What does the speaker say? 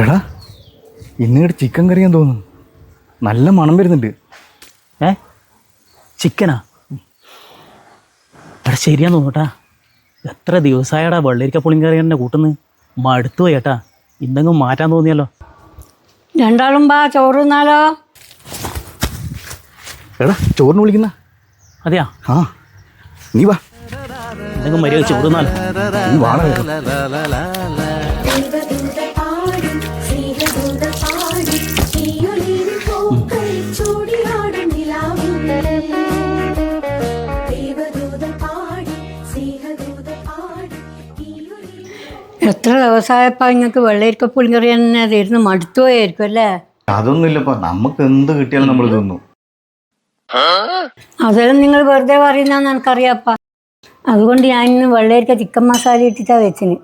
എടാ ഇന്നിവിടെ ചിക്കൻ കറിയാൻ തോന്നുന്നു. നല്ല മണം വരുന്നുണ്ട്. ഏ? ചിക്കനാ എടാ ശരിയാന്ന് തോന്നട്ടാ എത്ര ദിവസമായടാ വെള്ളരിക്ക പുളിങ്കറി തന്നെ കൂട്ടുന്നു മടുത്തു പോയി ഏട്ടാ എന്തെങ്കിലും മാറ്റാൻ തോന്നിയല്ലോ. രണ്ടാളും ബാ ചോറ് തിന്നാലോ. എടാ ചോറിന് വിളിക്കുന്ന? അതെയാ? ആ നീ വാ. എന്തെങ്കിലും മര്യാദ ചോറ് തിന്നാലോ. നീ വാണ എത്ര ദിവസമായപ്പോൾ നിങ്ങൾക്ക് വെള്ളരിക്ക പുളിങ്കറി തന്നെ തരുന്നു മടുത്തു പോയായിരിക്കും അല്ലേ? അതൊന്നുമില്ലപ്പോ നമുക്ക് എന്ത് കിട്ടിയാലും നമ്മൾ തിന്നു. അതെല്ലാം നിങ്ങൾ വെറുതെ പറയുന്ന എനിക്കറിയാപ്പ. അതുകൊണ്ട് ഞാൻ ഇന്ന് വെള്ളരിക്ക ചിക്കൻ മസാല ഇട്ടിട്ടാ വെച്ചിന്